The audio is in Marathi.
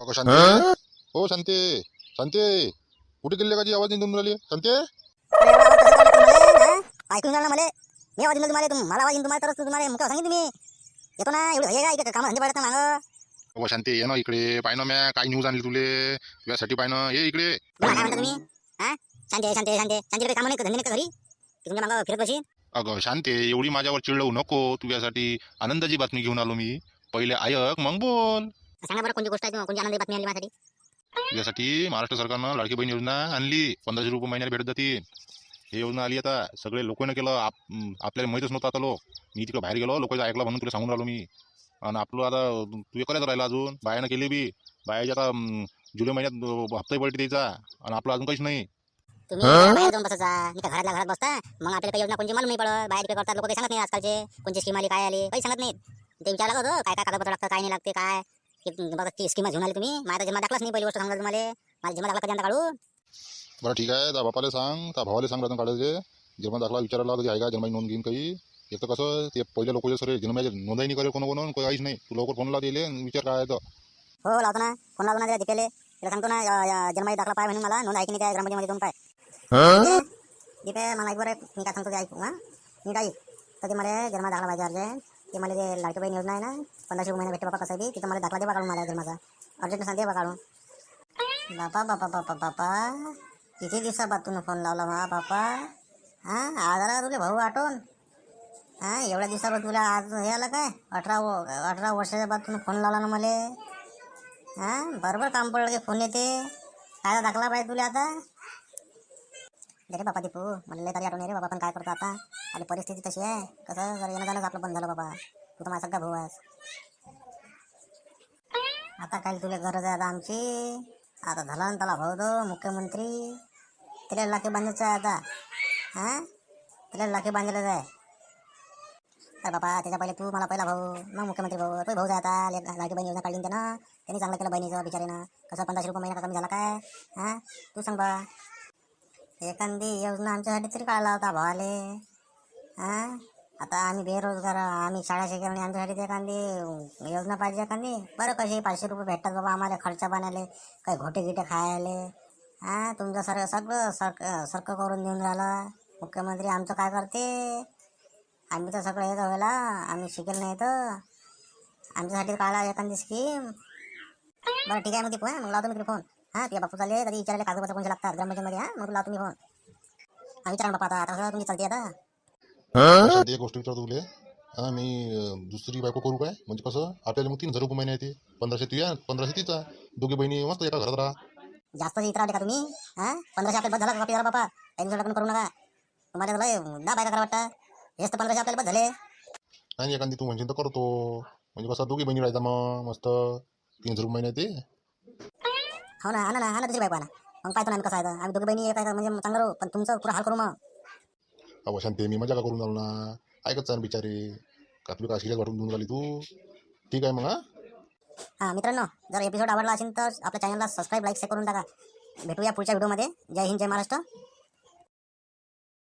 अगं शांती. हो? शांती. शांती. कुठे गेले का जी आवाज नाही राहिली? शांती? ऐकून ना मला. मी आवाज तुम्हाला तुम मला आवाज तुम्हाला तरच तुम्हाला. मुख्य सांगितलं तुम्ही. येतो ना एवढं हे काय इकडे कामं धंदे पडत मागं. अगं शांती ये ना इकडे. पाय ना म्या. काय न्यूज आणली तुले? तुझ्यासाठी पाय ना. ये इकडे. काय म्हणता तुम्ही? हा? शांती शांती शांती. काही कामं नाही का, धंदे नाही का घरी? की तुमच्या मागं फिरत बशी अगं शांती एवढी माझ्यावर चिडवू नको. तुझ्यासाठी आनंदाची बातमी घेऊन आलो मी. पहिले ऐक मग बोल. सांगा बरं कोणती गोष्ट आहे कोणती आनंदी बातमी आली माझ्यासाठी? तुझ्यासाठी महाराष्ट्र सरकारनं लाडकी बहीण योजना आणली. पंधराशे रुपये महिन्याला भेटत जातील. हे योजना आली आता. सगळे लोकांना केलं आप आपल्याला माहीतच नव्हतं आता लोक. मी तिकडे बाहेर गेलो लोकांचं ऐकलं म्हणून तुला सांगून राहिलो मी. आणि आपलं आता तू करायचं राहिलं अजून. बायानं केली बी. बायाच्या आता जुलै महिन्यात हप्ताही पडते त्याचा आणि आपलं अजून काहीच नाही. तुम्ही बाहेर जाऊन बसायचा. मी काय घरातल्या घरात बसता. मग आपल्याला काही योजना कोणची मालूम नाही पडत. बाहेर तिकडे करतात लोक काही सांगत नाही आजकालचे. कोणची स्कीम आली काय आली काही सांगत नाहीत. ते विचारलं होतं काय काय कागदपत्र लागतं काय नाही लागते काय? की बघा ती स्कीम घेऊन आली तुम्ही. माझा जन्म दाखलाच नाही पहिली गोष्ट सांगा तुम्हाला. माझा जन्म दाखला कधी काढू? बरं ठीक आहे. त्या बापाला सांग. त्या भावाला सांग राहून काढायचे. जन्म दाखला विचारायला कधी आहे का जन्माची नोंद घेईन काही. एक तर कसं ते पहिले लोक सर जन्माची नोंदही नाही करे कोण कोण काहीच नाही. तू लवकर फोन दिले विचार काय आहे तर. हो लावतो ना. फोन लावतो ना त्याला दीपेले त्याला सांगतो ना जन्माची दाखला पाय म्हणून मला. नोंद ऐकी नाही त्या ग्रामपंचायतीमध्ये दोन पाय. दीपे मला ऐक बरं मी काय सांगतो ते ऐकू हां? मी काय तर ते मला जन्मा दाखला पाहिजे अर्जंट. ते मला ते लाडकी बहीण योजना आहे ना पंधराशे महिना भेटतो बापा कसं बी तिथं मला दाखला दे बा काढून मला जन्माचा. अर्जंट सांगते बा काढून. बापा बापा बापा बापा. किती दिवसापासून फोन लावला मा बापा? हां आज आला तुला भाऊ आठवण हां एवढ्या दिवसापासून तुला आज हे आलं काय? अठरा व- अठरा वर्षाच्या बाद तुम्ही फोन लावला ना मला. हां बरोबर काम पडलं की फोन येते. काय दाखला पाहिजे तुला आता? रे बापा दीपू मला लय तरी आठवण रे बाबा पण काय करतो आता? आणि परिस्थिती तशी आहे. कसं जर येणं जाणंच आपलं बंद झालं बाबा तू तर माझा सगळा भाऊ आहेस. आता काय तुला गरज आहे आता आमची? आता झाला ना त्याला भाऊ तो मुख्यमंत्री. तिला लाखे बांधायचं आहे आता. हां? तिला लाखे बांधलेलं आहे अरे बाबा त्याच्या पहिले तू मला पहिला भाऊ मग मुख्यमंत्री भाऊ. तो भाऊ जाय आता. ले- लाडकी बहीण योजना काढली ना त्यानं. त्यांनी चांगलं केलं बहिणीचं बिचारीनं. कसं पंधराशे रुपये महिना कमी झाला काय? हां? तू सांग बा. एखादी योजना आमच्यासाठी तरी काढला होता भावाले. हां? आता आम्ही बेरोजगार आम्ही शाळा शिकवणे आमच्यासाठी ते एखादी योजना पाहिजे एखादी? बरं कसे पाचशे रुपये भेटतात बाबा आम्हाला खर्च पाण्याले काही घोटे गिटे खायले. हां? तुमचं सर सगळं सरक सरकं करून देऊन राहिलं. मुख्यमंत्री आमचं काय करते? आम्ही तर सगळं येतं व्हायला आम्ही शिकेल नाही तर. आमच्यासाठी काढला एखादी स्कीम बरं ठीक आहे मग ती फोन मग लावतो मी तुला फोन हां तुझ्या बापू चालले तरी विचारायला कागदपत्र कोणते लागतात? ग्रामपंचायतमध्ये हां? मग तुला लावतो मी फोन. हा विचारा ना बापा आता आता कसं तुमची चालते आता. शांती एक गोष्ट विचारतो तुले. हां मी अं, दुसरी बायको करू काय? म्हणजे कसं? आपल्याला मग तीन हजार रुपये महिना येते. पंधराशे तुझ्या पंधराशे तिचा. दोघी बहिणी मस्त एका घरात राहा. जास्त इतर आले का तुम्ही? हां? पंधराशे आपल्याला बस झाला का? बापी जरा बापा काही दिवसा लग्न करू नका. तुम्हाला लय दहा बायका करा वाटतं. हेच तर पंधराशे आपल्याला बस झाले. आणि एखादी तू म्हणशील तर करतो. म्हणजे कसं दोघी बहिणी राहायचा मग मस्त. तीन हजार रुपये महिना येते. हो ना हा ना ना दुसरी बायको आणा मग पाहतो ना आम्ही कसं आहे तर. आम्ही दोघे बहिणी एक आहे म्हणजे चांगलं राहू पण तुमचं पुरा हाल करू मग. अहो शांती मी मजा का करून आलो ना. ऐकत चाल बिचारी. का तुला का वाटून देऊन राहिली तू? ठीक आहे मग हां? हां मित्रांनो जर एपिसोड आवडला असेल तर आपल्या चॅनलला सबस्क्राईब लाईक शेअर करून टाका. भेटूया पुढच्या व्हिडिओमध्ये जय हिंद जय महाराष्ट्र.